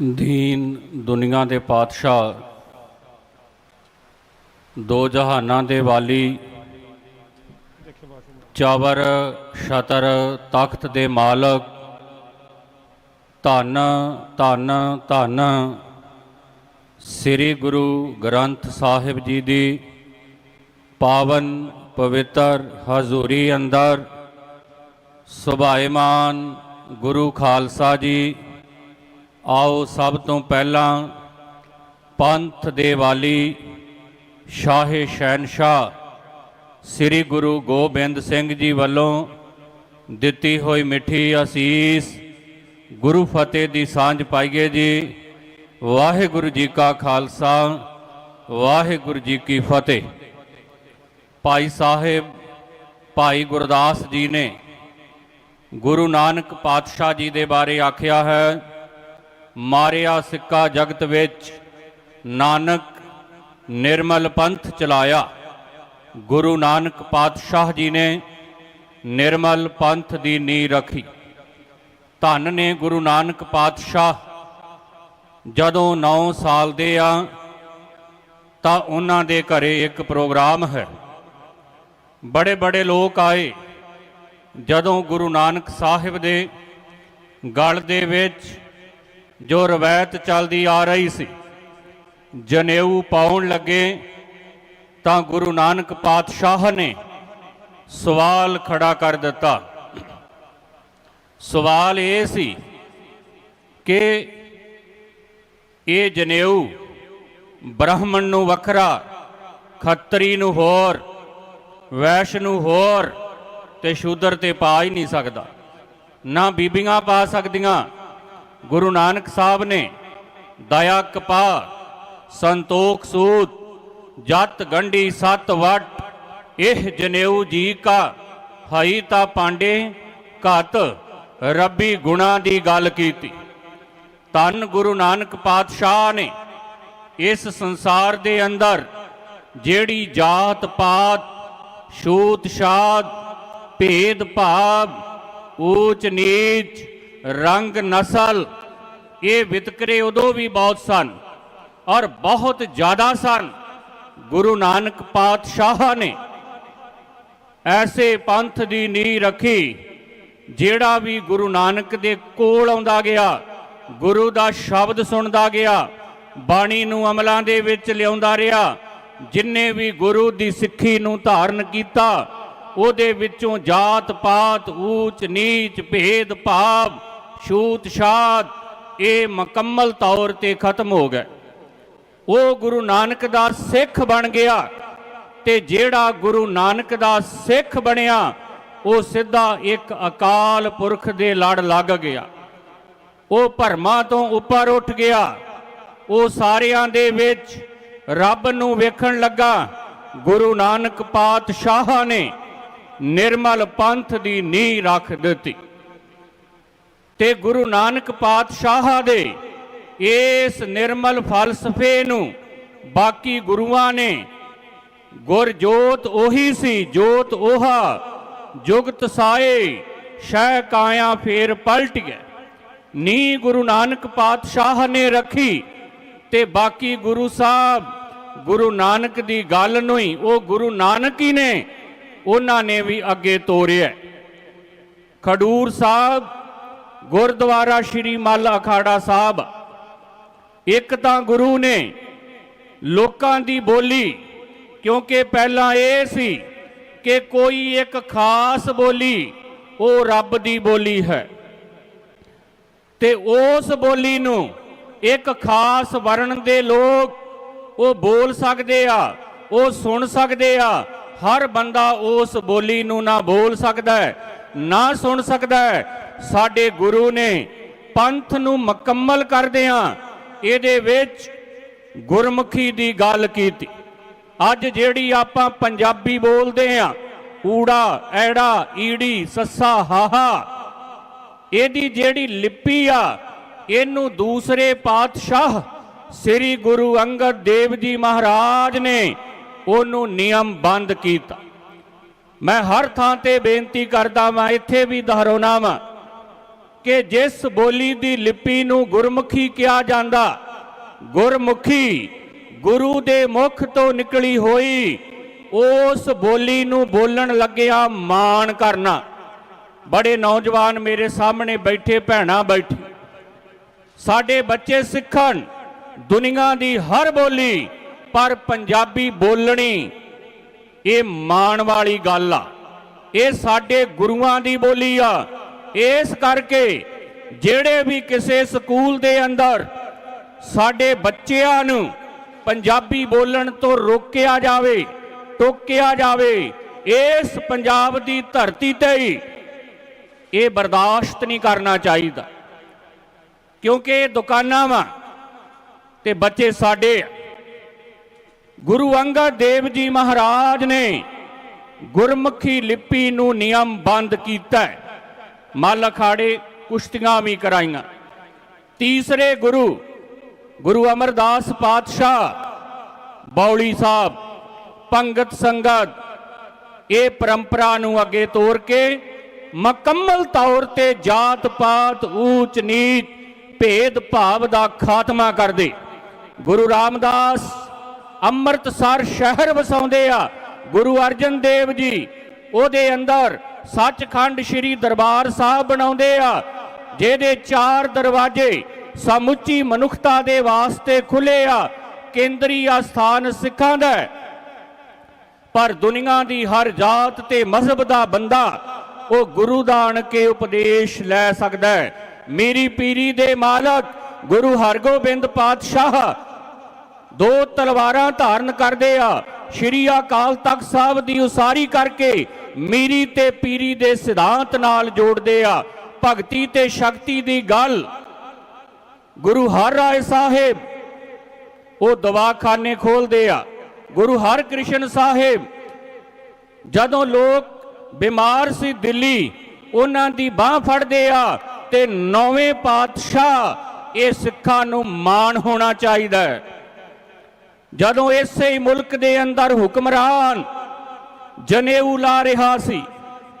ਦੀਨ ਦੁਨੀਆ ਦੇ ਪਾਤਸ਼ਾਹ, ਦੋ ਜਹਾਨਾਂ ਦੇ ਵਾਲੀ, ਚਾਵਰ, ਸ਼ਤਰ, ਤਖਤ ਦੇ ਮਾਲਕ, ਧੰਨ ਧੰਨ ਧੰਨ, ਸ੍ਰੀ ਗੁਰੂ ਗ੍ਰੰਥ ਸਾਹਿਬ ਜੀ ਦੀ ਪਾਵਨ ਪਵਿੱਤਰ ਹਜ਼ੂਰੀ ਅੰਦਰ ਸੁਭਾਇਮਾਨ ਗੁਰੂ ਖਾਲਸਾ ਜੀ ਆਓ ਸਭ ਤੋਂ ਪਹਿਲਾਂ ਪੰਥ ਦੇ ਵਾਲੀ ਸ਼ਾਹੇ ਸ਼ਹਿਨਸ਼ਾਹ ਸ੍ਰੀ ਗੁਰੂ ਗੋਬਿੰਦ ਸਿੰਘ ਜੀ ਵੱਲੋਂ ਦਿੱਤੀ ਹੋਈ ਮਿੱਠੀ ਅਸੀਸ ਗੁਰੂ ਫਤਿਹ ਦੀ ਸਾਂਝ ਪਾਈਏ ਜੀ। ਵਾਹਿਗੁਰੂ ਜੀ ਕਾ ਖਾਲਸਾ, ਵਾਹਿਗੁਰੂ ਜੀ ਕੀ ਫਤਿਹ। ਭਾਈ ਸਾਹਿਬ, ਭਾਈ ਗੁਰਦਾਸ ਜੀ ਨੇ ਗੁਰੂ ਨਾਨਕ ਪਾਤਸ਼ਾਹ ਜੀ ਦੇ ਬਾਰੇ ਆਖਿਆ ਹੈ। ਮਾਰਿਆ ਸਿੱਕਾ ਜਗਤ ਵਿੱਚ, ਨਾਨਕ ਨਿਰਮਲ ਪੰਥ ਚਲਾਇਆ। ਗੁਰੂ ਨਾਨਕ ਪਾਤਸ਼ਾਹ ਜੀ ਨੇ ਨਿਰਮਲ ਪੰਥ ਦੀ ਨੀਂਹ ਰੱਖੀ। ਧੰਨ ਨੇ ਗੁਰੂ ਨਾਨਕ ਪਾਤਸ਼ਾਹ। ਜਦੋਂ 9 ਸਾਲ ਦੇ ਆ, ਤਾਂ ਉਹਨਾਂ ਦੇ ਘਰੇ ਇੱਕ ਪ੍ਰੋਗਰਾਮ ਹੈ। ਬੜੇ ਬੜੇ ਲੋਕ ਆਏ। ਜਦੋਂ ਗੁਰੂ ਨਾਨਕ ਸਾਹਿਬ ਦੇ ਗਲ ਦੇ ਵਿੱਚ ਜੋ ਰਵਾਇਤ ਚੱਲਦੀ ਆ ਰਹੀ ਸੀ, ਜਨੇਊ ਪਾਉਣ ਲੱਗੇ, ਤਾਂ ਗੁਰੂ ਨਾਨਕ ਪਾਤਸ਼ਾਹ ਨੇ ਸਵਾਲ ਖੜਾ ਕਰ ਦਿੱਤਾ। ਸਵਾਲ ਇਹ ਸੀ ਕਿ ਇਹ ਜਨੇਊ ਬ੍ਰਾਹਮਣ ਨੂੰ ਵੱਖਰਾ, ਖੱਤਰੀ ਨੂੰ ਹੋਰ ਵੈਸ਼ ਨੂੰ ਹੋਰ ਤੇ ਸ਼ੂਦਰ ਤੇ ਪਾ ਹੀ ਨਹੀਂ ਸਕਦਾ। ਨਾ ਬੀਬੀਆਂ ਪਾ ਸਕਦੀਆਂ ਗੁਰੂ ਨਾਨਕ ਸਾਹਿਬ ਨੇ ਦਇਆ ਕਪਾ ਸੰਤੋਖ ਸੂਤ ਜਤ ਗੰਢੀ ਸਤ ਵਟ, ਇਹ ਜਨੇਊ ਜੀ ਕਾ ਹਈ ਤਾਂ ਪਾਂਡੇ ਘਤ ਰੱਬੀ ਗੁਣਾ ਦੀ ਗੱਲ ਕੀਤੀ। ਤਨ ਗੁਰੂ ਨਾਨਕ ਪਾਤਸ਼ਾਹ ਨੇ ਇਸ ਸੰਸਾਰ ਦੇ ਅੰਦਰ ਜਿਹੜੀ ਜਾਤ ਪਾਤ, ਛੂਤ ਛਾਤ, ਭੇਦ ਭਾਵ, ਊਚ ਨੀਚ ਰੰਗ ਨਸਲ, ਇਹ ਵਿਤਕਰੇ ਉਦੋਂ ਵੀ ਬਹੁਤ ਸਨ ਔਰ ਬਹੁਤ ਜ਼ਿਆਦਾ ਸਨ। ਗੁਰੂ ਨਾਨਕ ਪਾਤਸ਼ਾਹ ਨੇ ਐਸੇ ਪੰਥ ਦੀ ਨੀਂਹ ਰੱਖੀ, ਜਿਹੜਾ ਵੀ ਗੁਰੂ ਨਾਨਕ ਦੇ ਕੋਲ ਆਉਂਦਾ ਗਿਆ, ਗੁਰੂ ਦਾ ਸ਼ਬਦ ਸੁਣਦਾ ਗਿਆ, ਬਾਣੀ ਨੂੰ ਅਮਲਾਂ ਦੇ ਵਿੱਚ ਲਿਆਉਂਦਾ ਰਿਹਾ ਜਿਨਨੇ ਵੀ ਗੁਰੂ ਦੀ ਸਿੱਖੀ ਨੂੰ ਧਾਰਨ ਕੀਤਾ, ਉਹਦੇ ਵਿੱਚੋਂ ਜਾਤ ਪਾਤ ਊਚ ਨੀਚ ਭੇਦ ਭਾਵ ਛੂਤ ਛਾਤ, ਇਹ ਮੁਕੰਮਲ ਤੌਰ ਤੇ ਖਤਮ ਹੋ ਗਏ। ਉਹ ਗੁਰੂ ਨਾਨਕ ਦਾ ਸਿੱਖ ਬਣ ਗਿਆ ਤੇ ਜਿਹੜਾ ਗੁਰੂ ਨਾਨਕ ਦਾ ਸਿੱਖ ਬਣਿਆ, ਉਹ ਸਿੱਧਾ ਇੱਕ ਅਕਾਲ ਪੁਰਖ ਦੇ ਲੜ ਲੱਗ ਗਿਆ। ਉਹ ਭਰਮਾਂ ਤੋਂ ਉੱਪਰ ਉੱਠ ਗਿਆ। ਉਹ ਸਾਰਿਆਂ ਦੇ ਵਿੱਚ ਰੱਬ ਨੂੰ ਵੇਖਣ ਲੱਗਾ, ਗੁਰੂ ਨਾਨਕ ਪਾਤਸ਼ਾਹ ਨੇ ਨਿਰਮਲ ਪੰਥ ਦੀ ਨੀਂਹ ਰੱਖ ਦਿੱਤੀ। ਤੇ ਗੁਰੂ ਨਾਨਕ ਪਾਤਸ਼ਾਹ ਦੇ ਇਸ ਨਿਰਮਲ ਫਲਸਫੇ ਨੂੰ ਬਾਕੀ ਗੁਰੂਆਂ ਨੇ ਗੁਰ ਜੋਤ ਉਹੀ ਸੀ, ਜੋਤ 오ਹਾ ਜੁਗਤ ਸਾਏ ਸ਼ੈ ਕਾਇਆ ਫੇਰ ਪਲਟ ਗਿਆ ਨੀ ਗੁਰੂ ਨਾਨਕ ਪਾਤਸ਼ਾਹ ਨੇ ਰੱਖੀ ਤੇ ਬਾਕੀ ਗੁਰੂ ਸਾਹਿਬ ਗੁਰੂ ਨਾਨਕ ਦੀ ਗੱਲ ਨੂੰ ਹੀ, ਉਹ ਗੁਰੂ ਨਾਨਕ ਹੀ ਨੇ, ਉਹਨਾਂ ਨੇ ਵੀ ਅੱਗੇ ਤੋਰਿਆ ਖਡੂਰ ਸਾਹਿਬ ਗੁਰਦੁਆਰਾ ਸ਼੍ਰੀ ਮੱਲ ਅਖਾੜਾ ਸਾਹਿਬ। ਇੱਕ ਤਾਂ ਗੁਰੂ ਨੇ ਲੋਕਾਂ ਦੀ ਬੋਲੀ, ਕਿਉਂਕਿ ਪਹਿਲਾਂ ਇਹ ਸੀ ਕਿ ਕੋਈ ਇੱਕ ਖਾਸ ਬੋਲੀ, ਉਹ ਰੱਬ ਦੀ ਬੋਲੀ ਹੈ। ਤੇ ਉਸ ਬੋਲੀ ਨੂੰ ਇੱਕ ਖਾਸ ਵਰਣ ਦੇ ਲੋਕ ਉਹ ਬੋਲ ਸਕਦੇ ਆ, ਉਹ ਸੁਣ ਸਕਦੇ ਆ। ਹਰ ਬੰਦਾ ਉਸ ਬੋਲੀ ਨੂੰ ਨਾ ਬੋਲ ਸਕਦਾ ਹੈ, ਨਾ ਸੁਣ ਸਕਦਾ ਹੈ। ਸਾਡੇ ਗੁਰੂ ਨੇ ਪੰਥ ਨੂੰ ਮੁਕੰਮਲ ਕਰਦਿਆਂ ਇਹਦੇ ਵਿੱਚ ਗੁਰਮੁਖੀ ਦੀ ਗੱਲ ਕੀਤੀ। ਅੱਜ ਜਿਹੜੀ ਆਪਾਂ ਪੰਜਾਬੀ ਬੋਲਦੇ ਆ, ਊੜਾ, ਐੜਾ, ਈੜੀ, ਸੱਸਾ, ਹਾਹਾ, ਇਹਦੀ ਜਿਹੜੀ ਲਿਪੀ ਆ, ਇਹਨੂੰ ਦੂਸਰੇ ਪਾਤਸ਼ਾਹ ਸ੍ਰੀ ਗੁਰੂ ਅੰਗਦ ਦੇਵ ਜੀ ਮਹਾਰਾਜ ਨੇ ਉਹਨੂੰ ਨਿਯਮ ਬੰਦ ਕੀਤਾ। ਮੈਂ ਹਰ ਥਾਂ ਤੇ ਬੇਨਤੀ ਕਰਦਾ ਵਾਂ, ਇੱਥੇ ਵੀ ਦੁਹਰਾਉਣਾ ਵਾਂ ਕਿ ਜਿਸ ਬੋਲੀ ਦੀ ਲਿਪੀ ਨੂੰ ਗੁਰਮੁਖੀ ਕਿਹਾ ਜਾਂਦਾ, ਗੁਰਮੁਖੀ ਗੁਰੂ ਦੇ ਮੁਖ ਤੋਂ ਨਿਕਲੀ ਹੋਈ, ਉਸ ਬੋਲੀ ਨੂੰ ਬੋਲਣ ਲੱਗਿਆ ਮਾਣ ਕਰਨਾ। ਬੜੇ ਨੌਜਵਾਨ ਮੇਰੇ ਸਾਹਮਣੇ ਬੈਠੇ ਭੈਣਾਂ ਬੈਠੀ। ਸਾਡੇ ਬੱਚੇ ਸਿੱਖਣ, ਦੁਨੀਆ ਦੀ ਹਰ ਬੋਲੀ, ਪਰ ਪੰਜਾਬੀ ਬੋਲਣੀ, ਇਹ ਮਾਣ ਵਾਲੀ ਗੱਲ ਆ। ਇਹ ਸਾਡੇ ਗੁਰੂਆਂ ਦੀ ਬੋਲੀ ਆ। ਇਸ ਕਰਕੇ ਜਿਹੜੇ ਵੀ ਕਿਸੇ ਸਕੂਲ ਦੇ ਅੰਦਰ ਸਾਡੇ ਬੱਚਿਆਂ ਨੂੰ ਪੰਜਾਬੀ ਬੋਲਣ ਤੋਂ ਰੋਕਿਆ ਜਾਵੇ, ਟੋਕਿਆ ਜਾਵੇ, ਇਸ ਪੰਜਾਬ ਦੀ ਧਰਤੀ ਤੇ ਹੀ ਇਹ ਬਰਦਾਸ਼ਤ ਨਹੀਂ ਕਰਨਾ ਚਾਹੀਦਾ ਕਿਉਂਕਿ ਇਹ ਦੁਕਾਨਾਂ ਵਾ ਤੇ ਬੱਚੇ ਸਾਡੇ ਆ। ਗੁਰੂ ਅੰਗਦ ਦੇਵ ਜੀ ਮਹਾਰਾਜ ਨੇ ਗੁਰਮੁਖੀ ਲਿਪੀ ਨੂੰ ਨਿਯਮ ਬੰਦ ਕੀਤਾ ਹੈ। ਮੱਲ ਅਖਾੜੇ ਕੁਸ਼ਤੀਆਂ ਵੀ ਕਰਾਈਆਂ। ਤੀਸਰੇ ਗੁਰੂ ਗੁਰੂ ਅਮਰਦਾਸ ਪਾਤਸ਼ਾਹ, ਬੌਲੀ ਸਾਹਿਬ, ਪੰਗਤ ਸੰਗਤ, ਇਹ ਪਰੰਪਰਾ ਨੂੰ ਅੱਗੇ ਤੋਰ ਕੇ ਮੁਕੰਮਲ ਤੌਰ ਤੇ ਜਾਤ ਪਾਤ, ਊਚ ਨੀਚ, ਭੇਦ ਭਾਵ ਦਾ ਖਾਤਮਾ ਕਰਦੇ। ਗੁਰੂ ਰਾਮਦਾਸ ਅੰਮ੍ਰਿਤਸਰ ਸ਼ਹਿਰ ਵਸਾਉਂਦੇ ਆ। ਗੁਰੂ ਅਰਜਨ ਦੇਵ ਜੀ, ਉਹਦੇ ਅੰਦਰ ਸੱਚਖੰਡ ਸ੍ਰੀ ਦਰਬਾਰ ਸਾਹਿਬ ਬਣਾਉਂਦੇ ਆ, ਜਿਹਦੇ ਚਾਰ ਦਰਵਾਜ਼ੇ ਸਮੁੱਚੀ ਮਨੁੱਖਤਾ ਦੇ ਵਾਸਤੇ ਖੁੱਲੇ ਆ ਕੇਂਦਰੀ ਆਸਥਾਨ ਸਿੱਖਾਂ ਦਾ ਪਰ ਦੁਨੀਆ ਦੀ ਹਰ ਜਾਤ ਤੇ ਮਜ਼ਹਬ ਦਾ ਬੰਦਾ ਉਹ ਗੁਰੂ ਦਾ ਆਣ ਕੇ ਉਪਦੇਸ਼ ਲੈ ਸਕਦਾ ਹੈ। ਮੇਰੀ ਪੀਰੀ ਦੇ ਮਾਲਕ ਗੁਰੂ ਹਰਗੋਬਿੰਦ ਪਾਤਸ਼ਾਹ ਦੋ ਤਲਵਾਰਾਂ ਧਾਰਨ ਕਰਦੇ ਆ। ਸ਼੍ਰੀ ਅਕਾਲ ਤਖਤ ਸਾਹਿਬ ਦੀ ਉਸਾਰੀ ਕਰਕੇ ਮੀਰੀ ਤੇ ਪੀਰੀ ਦੇ ਸਿਧਾਂਤ ਨਾਲ ਜੋੜਦੇ ਆ, ਭਗਤੀ ਤੇ ਸ਼ਕਤੀ ਦੀ ਗੱਲ। ਗੁਰੂ ਹਰ ਰਾਏ ਸਾਹਿਬ, ਉਹ ਦਵਾਖਾਨੇ ਖੋਲਦੇ ਆ। ਗੁਰੂ ਹਰਕ੍ਰਿਸ਼ਨ ਸਾਹਿਬ, ਜਦੋਂ ਲੋਕ ਬਿਮਾਰ ਸੀ ਦਿੱਲੀ, ਉਹਨਾਂ ਦੀ ਬਾਹ ਫੜਦੇ ਆ ਤੇ ਨੌਵੇਂ ਪਾਤਸ਼ਾਹ ਇਹ ਸਿੱਖਾਂ ਨੂੰ ਮਾਣ ਹੋਣਾ ਚਾਹੀਦਾ ਹੈ। ਜਦੋਂ ਇਸੇ ਹੀ ਮੁਲਕ ਦੇ ਅੰਦਰ ਹੁਕਮਰਾਨ ਜਨੇਊ ਲਾ ਰਿਹਾ ਸੀ,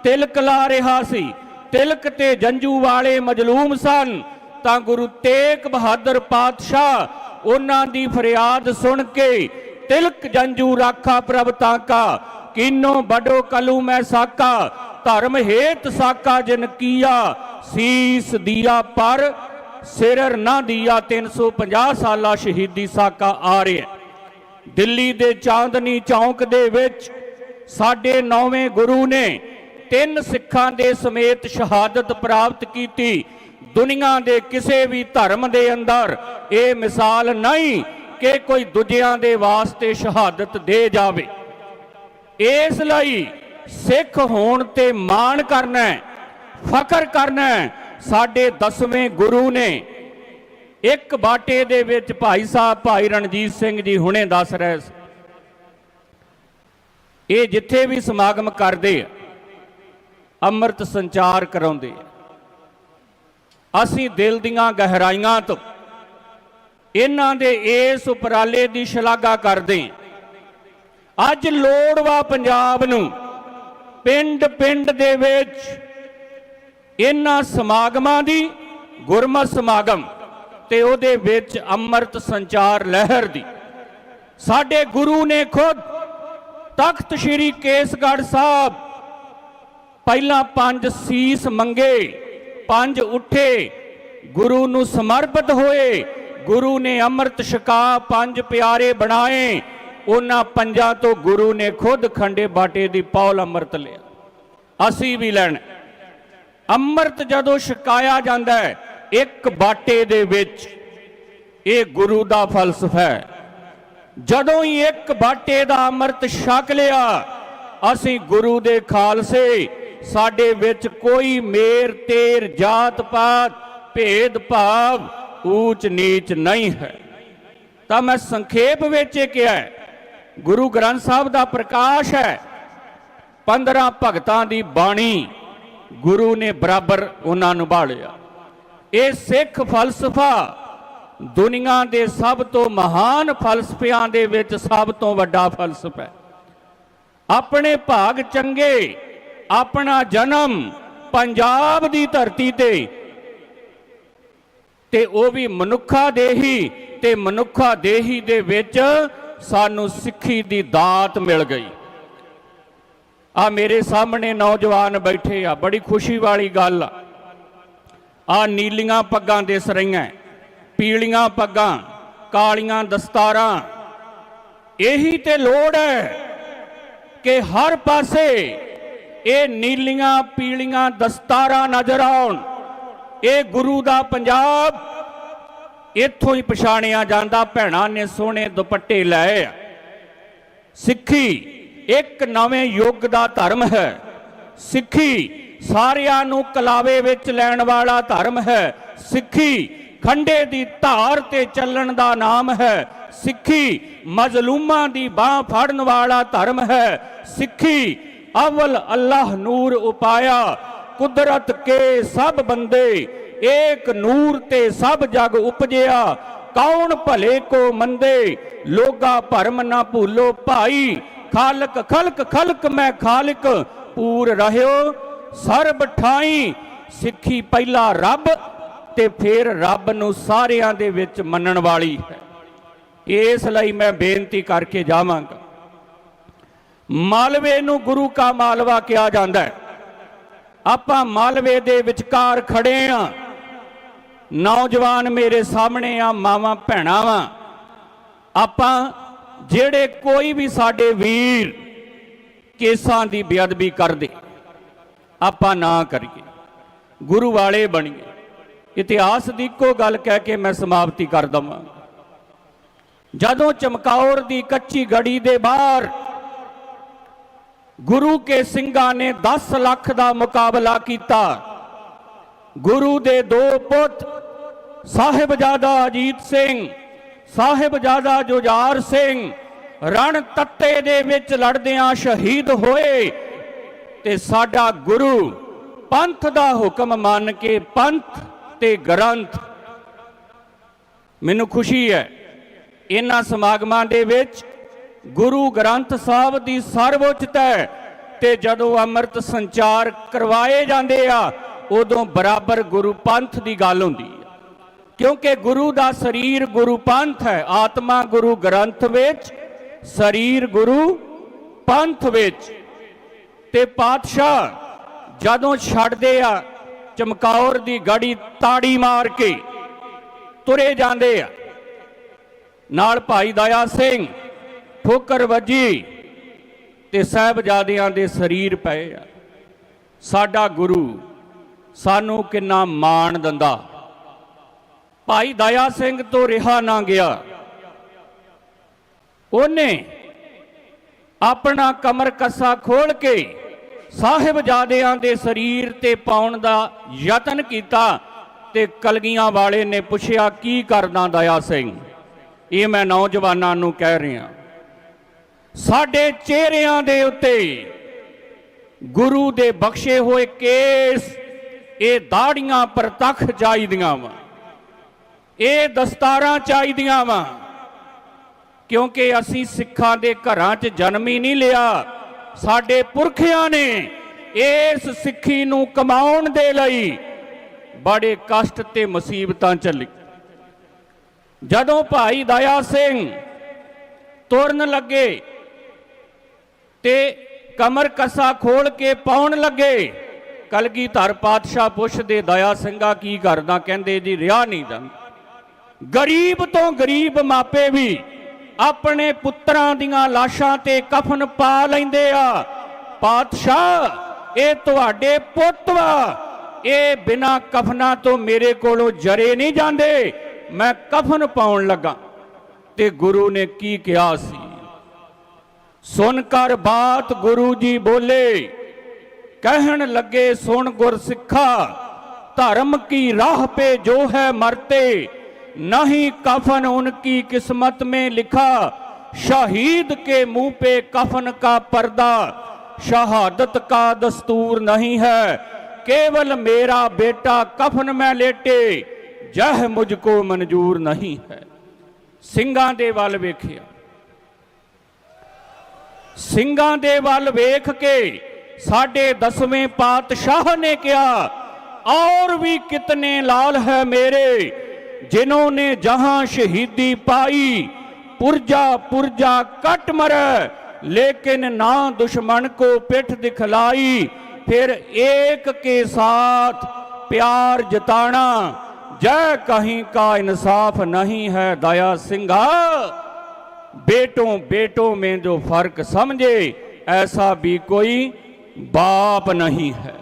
ਤਿਲਕ ਲਾ ਰਿਹਾ ਸੀ, ਤਿਲਕ ਤੇ ਜੰਜੂ ਵਾਲੇ ਮਜਲੂਮ ਸਨ। ਤਾਂ ਗੁਰੂ ਤੇਗ ਬਹਾਦਰ ਪਾਤਸ਼ਾਹ ਉਹਨਾਂ ਦੀ ਫਰਿਆਦ ਸੁਣ ਕੇ ਤਿਲਕ ਜੰਜੂ ਰਾਖਾ ਪ੍ਰਭ ਤਾਕਾ, ਕੀਨੋ ਬਡੋ ਕਲੂ ਮੈਂ ਸਾਕਾ, ਧਰਮ ਹੇਤ ਸਾਕਾ ਜਿਨ ਕੀਆ, ਸੀਸ ਦੀਆ ਪਰ ਸਿਰ ਨਾ ਦੀਆ 350 ਸਾਲਾ ਸ਼ਹੀਦੀ ਸਾਕਾ ਆ ਰਿਹਾ। ਦਿੱਲੀ ਦੇ ਚਾਂਦਨੀ ਚੌਂਕ ਦੇ ਵਿੱਚ ਸਾਡੇ ਨੌਵੇਂ ਗੁਰੂ ਨੇ ਤਿੰਨ ਸਿੱਖਾਂ ਦੇ ਸਮੇਤ ਸ਼ਹਾਦਤ ਪ੍ਰਾਪਤ ਕੀਤੀ। ਦੁਨੀਆ ਦੇ ਕਿਸੇ ਵੀ ਧਰਮ ਦੇ ਅੰਦਰ ਇਹ ਮਿਸਾਲ ਨਹੀਂ ਕਿ ਕੋਈ ਦੂਜਿਆਂ ਦੇ ਵਾਸਤੇ ਸ਼ਹਾਦਤ ਦੇ ਜਾਵੇ। ਇਸ ਲਈ ਸਿੱਖ ਹੋਣ ਤੇ ਮਾਣ ਕਰਨਾ ਫਖਰ ਕਰਨਾ ਸਾਡੇ ਦਸਵੇਂ ਗੁਰੂ ਨੇ ਇੱਕ ਬਾਟੇ ਦੇ ਵਿੱਚ ਭਾਈ ਸਾਹਿਬ ਭਾਈ ਰਣਜੀਤ ਸਿੰਘ ਜੀ ਹੁਣੇ ਦੱਸ ਰਹੇ ਸੀ। ਇਹ ਜਿੱਥੇ ਵੀ ਸਮਾਗਮ ਕਰਦੇ ਆ, ਅੰਮ੍ਰਿਤ ਸੰਚਾਰ ਕਰਾਉਂਦੇ ਆ। ਅਸੀਂ ਦਿਲ ਦੀਆਂ ਗਹਿਰਾਈਆਂ ਤੋਂ ਇਹਨਾਂ ਦੇ ਇਸ ਉਪਰਾਲੇ ਦੀ ਸ਼ਲਾਘਾ ਕਰਦੇ ਹਾਂ। ਅੱਜ ਲੋੜ ਵਾ ਪੰਜਾਬ ਨੂੰ ਪਿੰਡ ਪਿੰਡ ਦੇ ਵਿੱਚ ਇਹਨਾਂ ਸਮਾਗਮਾਂ ਦੀ ਗੁਰਮਤ ਸਮਾਗਮ ਤੇ ਉਹਦੇ ਵਿੱਚ ਅੰਮ੍ਰਿਤ ਸੰਚਾਰ ਲਹਿਰ ਦੀ। ਸਾਡੇ ਗੁਰੂ ਨੇ ਖੁਦ ਤਖਤ ਸ੍ਰੀ ਕੇਸਗੜ੍ਹ ਸਾਹਿਬ। ਪਹਿਲਾਂ ਪੰਜ ਸੀਸ ਮੰਗੇ, ਪੰਜ ਉੱਠੇ। ਗੁਰੂ ਨੂੰ ਸਮਰਪਿਤ ਹੋਏ। ਗੁਰੂ ਨੇ ਅੰਮ੍ਰਿਤ ਛਕਾ, ਪੰਜ ਪਿਆਰੇ ਬਣਾਏ। ਉਹਨਾਂ ਪੰਜਾਂ ਤੋਂ ਗੁਰੂ ਨੇ ਖੁਦ ਖੰਡੇ ਬਾਟੇ ਦੀ ਪੌਲ ਅੰਮ੍ਰਿਤ ਲਿਆ। ਅਸੀਂ ਵੀ ਲੈਣਾ। ਅੰਮ੍ਰਿਤ ਜਦੋਂ ਛਕਾਇਆ ਜਾਂਦਾ ਹੈ, ਇੱਕ ਬਾਟੇ ਦੇ ਵਿੱਚ ਇਹ ਗੁਰੂ ਦਾ ਫਲਸਫਾ ਹੈ। ਜਦੋਂ ਹੀ ਇੱਕ ਬਾਟੇ ਦਾ ਅੰਮ੍ਰਿਤ ਛਕ ਲਿਆ, ਅਸੀਂ ਗੁਰੂ ਦੇ ਖਾਲਸੇ, ਸਾਡੇ ਵਿੱਚ ਕੋਈ ਮੇਰ, ਤੇਰ, ਜਾਤ, ਪਾਤ, ਭੇਦ, ਭਾਵ, ਊਚ, ਨੀਚ ਨਹੀਂ ਹੈ। ਤਾਂ ਮੈਂ ਸੰਖੇਪ ਵਿੱਚ ਇਹ ਕਿਹਾ ਗੁਰੂ ਗ੍ਰੰਥ ਸਾਹਿਬ ਦਾ ਪ੍ਰਕਾਸ਼ ਹੈ 15 ਭਗਤਾਂ ਦੀ ਬਾਣੀ ਗੁਰੂ ਨੇ ਬਰਾਬਰ ਉਹਨਾਂ ਨੂੰ ਬਾਲਿਆ। ਇਹ ਸਿੱਖ ਫਲਸਫਾ ਦੁਨੀਆ ਦੇ ਸਭ ਤੋਂ ਮਹਾਨ ਫਲਸਫਿਆਂ ਦੇ ਵਿੱਚ ਸਭ ਤੋਂ ਵੱਡਾ ਫਲਸਫਾ ਹੈ। ਆਪਣੇ ਭਾਗ ਚੰਗੇ, ਆਪਣਾ ਜਨਮ ਪੰਜਾਬ ਦੀ ਧਰਤੀ ਤੇ। ਤੇ ਉਹ ਵੀ ਮਨੁੱਖਾ ਦੇਹੀ ਤੇ ਮਨੁੱਖਾ ਦੇਹੀ ਦੇ ਵਿੱਚ ਸਾਨੂੰ ਸਿੱਖੀ ਦੀ ਦਾਤ ਮਿਲ ਗਈ। ਆ ਮੇਰੇ ਸਾਹਮਣੇ ਨੌਜਵਾਨ ਬੈਠੇ ਆ, ਬੜੀ ਖੁਸ਼ੀ ਵਾਲੀ ਗੱਲ ਆ। ਨੀਲੀਆਂ ਪੱਗਾਂ ਦਿਸ ਰਹੀਆਂ। ਪੀਲੀਆਂ ਪੱਗਾਂ, ਕਾਲੀਆਂ ਦਸਤਾਰਾਂ। ਇਹੀ ਤੇ ਲੋੜ ਹੈ ਕਿ ਹਰ ਪਾਸੇ ਇਹ ਨੀਲੀਆਂ, ਪੀਲੀਆਂ ਦਸਤਾਰਾਂ ਨਜ਼ਰ ਆਉਣ। ਇਹ ਗੁਰੂ ਦਾ ਪੰਜਾਬ, ਇੱਥੋਂ ਹੀ ਪਛਾਣਿਆ ਜਾਂਦਾ। ਭੈਣਾਂ ਨੇ ਸੋਹਣੇ ਦੁਪੱਟੇ ਲਏ ਸਿੱਖੀ ਇੱਕ ਨਵੇਂ ਯੁੱਗ ਦਾ ਧਰਮ ਹੈ। ਸਿੱਖੀ ਸਾਰਿਆਂ ਨੂੰ ਕਲਾਵੇ ਵਿੱਚ ਲੈਣ ਵਾਲਾ ਧਰਮ ਹੈ। ਸਿੱਖੀ ਖੰਡੇ ਦੀ ਧਾਰ ਤੇ ਚੱਲਣ ਦਾ ਨਾਮ ਹੈ ਸਿੱਖੀ। ਮਜ਼ਲੂਮਾਂ ਦੀ ਬਾਹ ਫੜਨ ਵਾਲਾ ਧਰਮ ਹੈ ਸਿੱਖੀ। ਅਵਲ ਅੱਲਾਹ ਨੂਰ ਉਪਾਇਆ, ਕੁਦਰਤ ਕੇ ਸਭ ਬੰਦੇ, ਏਕ ਨੂਰ ਤੇ ਸਭ ਜਗ ਉਪਜਿਆ, ਕੌਣ ਭਲੇ ਕੋ ਮੰਦੇ, ਲੋਗਾ ਭਰਮ ਨਾ ਭੂਲੋ ਭਾਈ, ਖਾਲਕ ਖਲਕ ਖਲਕ ਮੈਂ ਖਾਲਕ, ਪੂਰ ਰਹਿਓ ਸਰਬ ਠਾਈ। ਸਿੱਖੀ ਪਹਿਲਾ ਰੱਬ ਤੇ ਫਿਰ ਰੱਬ ਨੂੰ ਸਾਰਿਆਂ ਦੇ ਵਿੱਚ ਮੰਨਣ ਵਾਲੀ ਹੈ। ਇਸ ਲਈ ਮੈਂ ਬੇਨਤੀ ਕਰਕੇ ਜਾਵਾਂਗਾ। ਮਾਲਵੇ ਨੂੰ ਗੁਰੂ ਕਾ ਮਾਲਵਾ ਕਿਹਾ ਜਾਂਦਾ ਹੈ। ਆਪਾਂ ਮਾਲਵੇ ਦੇ ਵਿਚਕਾਰ ਖੜੇ ਆ। ਨੌਜਵਾਨ ਮੇਰੇ ਸਾਹਮਣੇ ਆ, ਮਾਵਾਂ ਭੈਣਾਂ ਵਾ। ਆਪਾਂ ਜਿਹੜੇ ਕੋਈ ਵੀ ਸਾਡੇ ਵੀਰ ਕੇਸਾਂ ਦੀ ਬੇਅਦਬੀ ਕਰਦੇ, ਆਪਾਂ ਨਾ ਕਰੀਏ। ਗੁਰੂ ਵਾਲੇ ਬਣੀਏ। ਇਤਿਹਾਸ ਦੀ ਇੱਕੋ ਗੱਲ ਕਹਿ ਕੇ ਮੈਂ ਸਮਾਪਤੀ ਕਰ ਦਵਾਂ। ਜਦੋਂ ਚਮਕੌਰ ਦੀ ਕੱਚੀ ਗੜੀ ਦੇ ਬਾਹਰ ਗੁਰੂ ਕੇ ਸਿੰਘਾਂ ਨੇ 10 ਲੱਖ ਦਾ ਮੁਕਾਬਲਾ ਕੀਤਾ, ਗੁਰੂ ਦੇ ਦੋ ਪੁੱਤ ਸਾਹਿਬਜ਼ਾਦਾ ਅਜੀਤ ਸਿੰਘ, ਸਾਹਿਬਜ਼ਾਦਾ ਜੁਝਾਰ ਸਿੰਘ ਰਣ ਤੱਤੇ ਦੇ ਵਿੱਚ ਲੜਦਿਆਂ ਸ਼ਹੀਦ ਹੋਏ ਤੇ ਸਾਡਾ ਗੁਰੂ ਪੰਥ ਦਾ ਹੁਕਮ ਮੰਨ ਕੇ ਪੰਥ ਤੇ ਗ੍ਰੰਥ। ਮੈਨੂੰ ਖੁਸ਼ੀ ਹੈ, ਇਹਨਾਂ ਸਮਾਗਮਾਂ ਦੇ ਵਿੱਚ ਗੁਰੂ ਗ੍ਰੰਥ ਸਾਹਿਬ ਦੀ ਸਰਵਉੱਚਤਾ ਹੈ ਤੇ ਜਦੋਂ ਅੰਮ੍ਰਿਤ ਸੰਚਾਰ ਕਰਵਾਏ ਜਾਂਦੇ ਆ, ਉਦੋਂ ਬਰਾਬਰ ਗੁਰੂ ਪੰਥ ਦੀ ਗੱਲ ਹੁੰਦੀ ਹੈ ਕਿਉਂਕਿ ਗੁਰੂ ਦਾ ਸਰੀਰ ਗੁਰੂ ਪੰਥ ਹੈ, ਆਤਮਾ ਗੁਰੂ ਗ੍ਰੰਥ ਵਿੱਚ, ਸਰੀਰ ਗੁਰੂ ਪੰਥ ਵਿੱਚ। ਤੇ ਪਾਤਸ਼ਾਹ ਜਦੋਂ ਛੱਡਦੇ ਆ ਚਮਕੌਰ ਦੀ ਗਾੜੀ ਤਾੜੀ ਮਾਰ ਕੇ ਤੁਰੇ ਜਾਂਦੇ ਆ। ਨਾਲ ਭਾਈ ਦਇਆ ਸਿੰਘ, ਠੋਕਰ ਵੱਜੀ ਤੇ ਸਾਹਿਬਜ਼ਾਦਿਆਂ ਦੇ ਸਰੀਰ ਪਏ ਆ। ਸਾਡਾ ਗੁਰੂ ਸਾਨੂੰ ਕਿੰਨਾ ਮਾਣ ਦਿੰਦਾ। ਭਾਈ ਦਇਆ ਸਿੰਘ ਤੋਂ ਰਿਹਾ ਨਾ ਗਿਆ। ਉਹਨੇ ਆਪਣਾ ਕਮਰ ਕੱਸਾ ਖੋਲ ਕੇ ਸਾਹਿਬਜ਼ਾਦਿਆਂ ਦੇ ਸਰੀਰ ਤੇ ਪਾਉਣ ਦਾ ਯਤਨ ਕੀਤਾ ਤੇ ਕਲਗੀਆਂ ਵਾਲੇ ਨੇ ਪੁੱਛਿਆ, ਕੀ ਕਰਦਾ ਦਇਆ ਸਿੰਘ? ਇਹ ਮੈਂ ਨੌਜਵਾਨਾਂ ਨੂੰ ਕਹਿ ਰਿਹਾ ਸਾਡੇ ਚਿਹਰਿਆਂ ਦੇ ਉੱਤੇ ਗੁਰੂ ਦੇ ਬਖਸ਼ੇ ਹੋਏ ਕੇਸ, ਇਹ ਦਾੜੀਆਂ ਪ੍ਰਤੱਖ ਚਾਹੀਦੀਆਂ ਵਾ। ਇਹ ਦਸਤਾਰਾਂ ਚਾਹੀਦੀਆਂ ਵਾ, ਕਿਉਂਕਿ ਅਸੀਂ ਸਿੱਖਾਂ ਦੇ ਘਰਾਂ 'ਚ ਜਨਮ ਹੀ ਨਹੀਂ ਲਿਆ। ਸਾਡੇ ਪੁਰਖਿਆਂ ਨੇ ਇਸ ਸਿੱਖੀ ਨੂੰ ਕਮਾਉਣ ਦੇ ਲਈ ਬੜੇ ਕਸ਼ਟ ਤੇ ਮੁਸੀਬਤਾਂ ਚੱਲੀ ਜਦੋਂ ਭਾਈ ਦਇਆ ਸਿੰਘ ਤੁਰਨ ਲੱਗੇ ਤੇ ਕਮਰ ਕਸਾ ਖੋਲ ਕੇ ਪਾਉਣ ਲੱਗੇ, ਕਲਗੀਧਰ ਪਾਤਸ਼ਾਹ ਪੁੱਛਦੇ, ਦਇਆ ਸਿੰਘਾ ਕੀ ਕਰਦਾ? ਕਹਿੰਦੇ, ਜੀ ਰਿਆ ਨਹੀਂ ਜਾਂਦਾ ਗਰੀਬ ਤੋਂ ਗਰੀਬ ਮਾਪੇ ਵੀ ਆਪਣੇ ਪੁੱਤਰਾਂ ਦੀਆਂ ਲਾਸ਼ਾਂ ਤੇ ਕਫਨ ਪਾ ਲੈਂਦੇ ਆ। ਪਾਤਸ਼ਾਹ, ਇਹ ਤੁਹਾਡੇ ਪੁੱਤ ਵਾ। ਇਹ ਬਿਨਾ ਕਫਨਾ ਤੋਂ ਮੇਰੇ ਕੋਲੋਂ ਜਰੇ ਨਹੀਂ ਜਾਂਦੇ। ਮੈਂ ਕਫਨ ਪਾਉਣ ਲੱਗਾ। ਤੇ ਗੁਰੂ ਨੇ ਕੀ ਕਿਹਾ ਸੀ? ਸੁਣ ਕਰ ਬਾਤ, ਗੁਰੂ ਜੀ ਬੋਲੇ। ਕਹਿਣ ਲੱਗੇ, ਸੁਣ ਗੁਰ ਸਿੱਖਾ ਧਰਮ ਕੀ ਰਾਹ ਪੇ ਜੋ ਹੈ ਮਰਤੇ। नहीं कफन उनकी किस्मत में लिखा शहीद के मुंह पे कफन का पर्दा शहादत का दस्तूर नहीं है केवल मेरा बेटा कफन में लेटे जह मुझको मंजूर नहीं है ਸਿੰਘਾਂ ਦੇ ਵੱਲ ਵੇਖਿਆ ਸਿੰਘਾਂ ਦੇ ਵੱਲ ਵੇਖ ਕੇ ਸਾਡੇ ਦਸਵੇਂ ਪਾਤਸ਼ਾਹ ਨੇ ਕਿਹਾ ਔਰ ਵੀ ਕਿਤਨੇ ਲਾਲ ਹੈ ਮੇਰੇ जिन्होंने जहां शहीदी पाई पुरजा पुरजा कट मरे लेकिन ना दुश्मन को पिठ दिखलाई फिर एक के साथ प्यार जताना जय कहीं का इंसाफ नहीं है दया सिंघा बेटों बेटों में जो फर्क समझे ऐसा भी कोई बाप नहीं है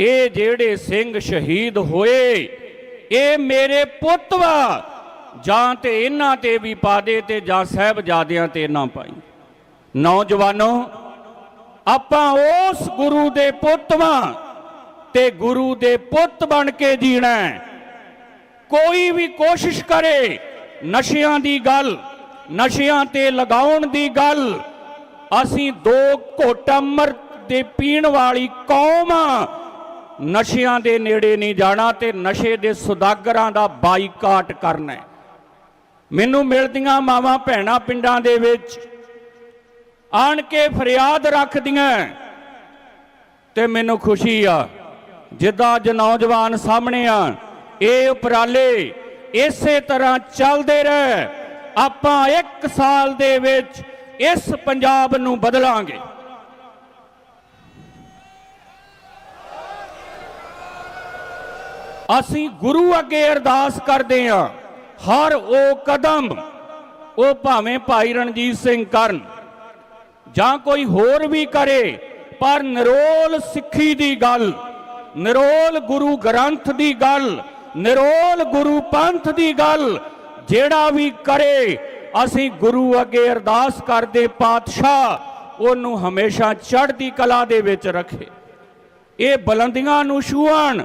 ਇਹ ਜਿਹੜੇ ਸਿੰਘ ਸ਼ਹੀਦ ਹੋਏ, ਇਹ ਮੇਰੇ ਪੁੱਤ ਵਾ। ਜਾਂ ਤੇ ਇਹਨਾਂ ਤੇ ਵੀ ਪਾ ਦੇ ਤੇ ਜਾਂ ਸਾਹਿਬਜ਼ਾਦਿਆਂ ਤੇ ਨਾ ਪਾਈ। ਨੌਜਵਾਨੋ, ਆਪਾਂ ਉਸ ਗੁਰੂ ਦੇ ਪੁੱਤ ਵਾਂ ਤੇ ਗੁਰੂ ਦੇ ਪੁੱਤ ਬਣ ਕੇ ਜੀਣਾ ਕੋਈ ਵੀ ਕੋਸ਼ਿਸ਼ ਕਰੇ ਨਸ਼ਿਆਂ ਦੀ ਗੱਲ, ਨਸ਼ਿਆਂ ਤੇ ਲਗਾਉਣ ਦੀ ਗੱਲ, ਅਸੀਂ ਦੋ ਘੁੱਟ ਅੰਮ੍ਰਿਤ ਦੇ ਪੀਣ ਵਾਲੀ ਕੌਮ ਆ। ਨਸ਼ਿਆਂ ਦੇ ਨੇੜੇ ਨਹੀਂ ਜਾਣਾ ਤੇ ਨਸ਼ੇ ਦੇ ਸੁਦਾਗਰਾਂ ਦਾ ਬਾਈਕਾਟ ਕਰਨਾ ਮੈਨੂੰ ਮਿਲਦੀਆਂ ਮਾਵਾਂ ਭੈਣਾਂ ਪਿੰਡਾਂ ਦੇ ਵਿੱਚ ਆਣ ਕੇ ਫਰਿਆਦ ਰੱਖਦੀਆਂ ਤੇ ਮੈਨੂੰ ਖੁਸ਼ੀ ਆ, ਜਿੱਦਾਂ ਅੱਜ ਨੌਜਵਾਨ ਸਾਹਮਣੇ ਆ, ਇਹ ਉਪਰਾਲੇ ਇਸੇ ਤਰ੍ਹਾਂ ਚੱਲਦੇ ਰਹੇ। ਆਪਾਂ ਇੱਕ ਸਾਲ ਦੇ ਵਿੱਚ ਇਸ ਪੰਜਾਬ ਨੂੰ ਬਦਲਾਂਗੇ। ਅਸੀਂ ਗੁਰੂ ਅੱਗੇ ਅਰਦਾਸ ਕਰਦੇ ਹਾਂ। ਹਰ ਉਹ ਕਦਮ, ਉਹ ਭਾਵੇਂ ਭਾਈ ਰਣਜੀਤ ਸਿੰਘ ਕਰਨ, ਜਾਂ ਕੋਈ ਹੋਰ ਵੀ ਕਰੇ, ਪਰ ਨਿਰੋਲ ਸਿੱਖੀ ਦੀ ਗੱਲ, ਨਿਰੋਲ ਗੁਰੂ ਗ੍ਰੰਥ ਦੀ ਗੱਲ, ਨਿਰੋਲ ਗੁਰੂ ਪੰਥ ਦੀ ਗੱਲ, ਜਿਹੜਾ ਵੀ ਕਰੇ, ਅਸੀਂ ਗੁਰੂ ਅੱਗੇ ਅਰਦਾਸ ਕਰਦੇ ਪਾਤਸ਼ਾਹ, ਉਹਨੂੰ ਹਮੇਸ਼ਾ ਚੜ੍ਹਦੀ ਕਲਾ ਦੇ ਵਿੱਚ ਰੱਖੇ। ਇਹ ਬੁਲੰਦੀਆਂ ਨੂੰ ਛੂਹਣ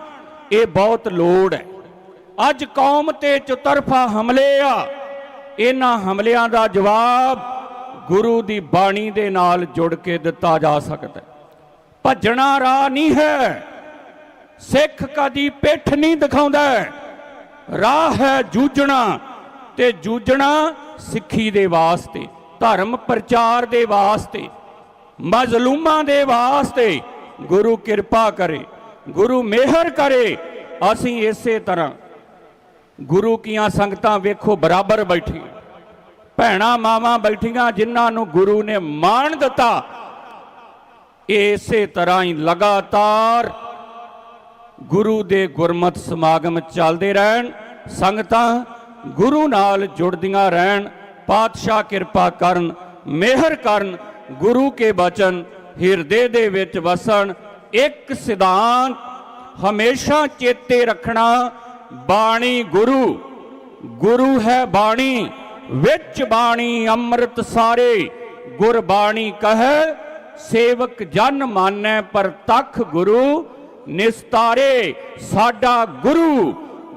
ਇਹ ਬਹੁਤ ਲੋੜ ਹੈ। ਅੱਜ ਕੌਮ ਤੇ ਚੁਤਰਫਾ ਹਮਲੇ ਆ, ਇਹਨਾਂ ਹਮਲਿਆਂ ਦਾ ਜਵਾਬ ਗੁਰੂ ਦੀ ਬਾਣੀ ਦੇ ਨਾਲ ਜੁੜ ਕੇ ਦਿੱਤਾ ਜਾ ਸਕਦਾ ਭੱਜਣਾ ਰਾਹ ਨਹੀਂ ਹੈ। ਸਿੱਖ ਕਦੀ ਪਿੱਠ ਨਹੀਂ ਦਿਖਾਉਂਦਾ ਰਾਹ ਹੈ ਜੂਝਣਾ ਤੇ ਜੂਝਣਾ ਸਿੱਖੀ ਦੇ ਵਾਸਤੇ, ਧਰਮ ਪ੍ਰਚਾਰ ਦੇ ਵਾਸਤੇ, ਮਜ਼ਲੂਮਾਂ ਦੇ ਵਾਸਤੇ ਗੁਰੂ ਕਿਰਪਾ ਕਰੇ। ਗੁਰੂ ਮਿਹਰ ਕਰੇ, ਅਸੀਂ ਇਸੇ ਤਰ੍ਹਾਂ ਗੁਰੂ ਕੀਆਂ ਸੰਗਤਾਂ ਵੇਖੋ ਬਰਾਬਰ ਬੈਠੀਆਂ। ਭੈਣਾ ਮਾਵਾਂ ਬੈਠੀਆਂ ਜਿਨ੍ਹਾਂ ਨੂੰ ਗੁਰੂ ਨੇ ਮਾਣ ਦਿੱਤਾ। ਇਹ ਇਸੇ ਤਰ੍ਹਾਂ ਹੀ ਲਗਾਤਾਰ ਗੁਰੂ ਦੇ ਗੁਰਮਤ ਸਮਾਗਮ ਚੱਲਦੇ ਰਹਿਣ, ਸੰਗਤਾਂ ਗੁਰੂ ਨਾਲ ਜੁੜਦੀਆਂ ਰਹਿਣ, ਪਾਤਸ਼ਾਹ ਕਿਰਪਾ ਕਰਨ, ਮਿਹਰ ਕਰਨ, ਗੁਰੂ ਕੇ ਬਚਨ ਹਿਰਦੇ ਦੇ ਵਿੱਚ ਵਸਣ ਇੱਕ ਸਿਧਾਂਤ, ਹਮੇਸ਼ਾ ਚੇਤੇ ਰੱਖਣਾ ਬਾਣੀ ਗੁਰੂ। ਗੁਰੂ ਹੈ ਬਾਣੀ, ਵਿੱਚ ਬਾਣੀ ਅੰਮ੍ਰਿਤ ਸਾਰੇ। ਗੁਰਬਾਣੀ ਕਹੈ, ਸੇਵਕ ਜਨ ਮਾਨੈ ਪਰ ਤਖ ਗੁਰੂ, ਨਿਸਤਾਰੇ ਸਾਡਾ ਗੁਰੂ।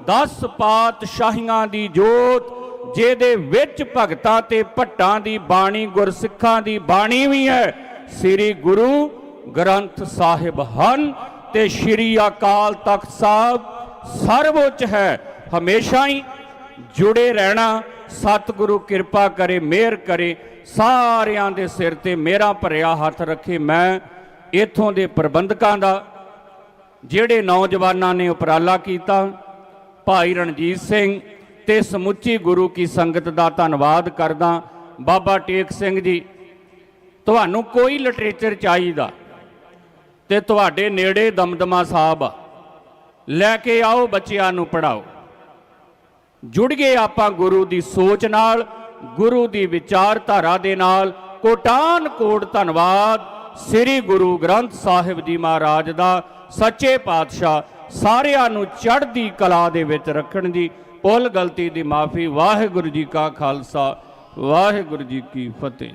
ਦਸ ਪਾਤਸ਼ਾਹੀਆਂ ਦੀ ਜੋਤ, ਜਿਹਦੇ ਵਿੱਚ ਭਗਤਾਂ ਤੇ ਭੱਟਾਂ ਦੀ ਬਾਣੀ, ਗੁਰਸਿੱਖਾਂ ਦੀ ਬਾਣੀ ਵੀ ਹੈ, ਸ੍ਰੀ ਗੁਰੂ ਗ੍ਰੰਥ ਸਾਹਿਬ ਹਨ ਤੇ ਸ੍ਰੀ ਅਕਾਲ ਤਖਤ ਸਾਹਿਬ ਸਰਵਉੱਚ ਹੈ। ਹਮੇਸ਼ਾ ਹੀ ਜੁੜੇ ਰਹਿਣਾ, ਸਤਿਗੁਰੂ ਕਿਰਪਾ ਕਰੇ, ਮਿਹਰ ਕਰੇ, ਸਾਰਿਆਂ ਦੇ ਸਿਰ ਤੇ ਮੇਰਾ ਭਰਿਆ ਹੱਥ ਰੱਖੇ ਮੈਂ ਇਥੋਂ ਦੇ ਪ੍ਰਬੰਧਕਾਂ ਦਾ, ਜਿਹੜੇ ਨੌਜਵਾਨਾਂ ਨੇ ਉਪਰਾਲਾ ਕੀਤਾ, ਭਾਈ ਰਣਜੀਤ ਸਿੰਘ ਤੇ ਸਮੁੱਚੀ ਗੁਰੂ ਕੀ ਸੰਗਤ ਦਾ ਧੰਨਵਾਦ ਕਰਦਾ। ਬਾਬਾ ਟੇਕ ਸਿੰਘ ਜੀ, ਤੁਹਾਨੂੰ ਕੋਈ ਲਿਟਰੇਚਰ ਚਾਹੀਦਾ ਤੇ ਤੁਹਾਡੇ ਨੇੜੇ ਦਮਦਮਾ ਸਾਹਿਬ ਲੈ ਕੇ ਆਓ ਬੱਚਿਆਂ ਨੂੰ ਪੜਾਓ ਜੁੜ ਗਏ ਆਪਾਂ ਗੁਰੂ ਦੀ ਸੋਚ ਨਾਲ, ਗੁਰੂ ਦੀ ਵਿਚਾਰਧਾਰਾ ਦੇ ਨਾਲ। ਕੋਟਾਨ ਕੋਟ ਧੰਨਵਾਦ ਸ੍ਰੀ ਗੁਰੂ ਗ੍ਰੰਥ ਸਾਹਿਬ ਜੀ ਮਹਾਰਾਜ ਦਾ। ਸੱਚੇ ਪਾਤਸ਼ਾਹ ਸਾਰਿਆਂ ਨੂੰ ਚੜ੍ਹਦੀ ਕਲਾ ਦੇ ਵਿੱਚ ਰੱਖਣ ਦੀ, ਭੁੱਲ ਗਲਤੀ ਦੀ ਮਾਫੀ। ਵਾਹਿਗੁਰੂ ਜੀ ਕਾ ਖਾਲਸਾ, ਵਾਹਿਗੁਰੂ ਜੀ ਕੀ ਫਤਿਹ।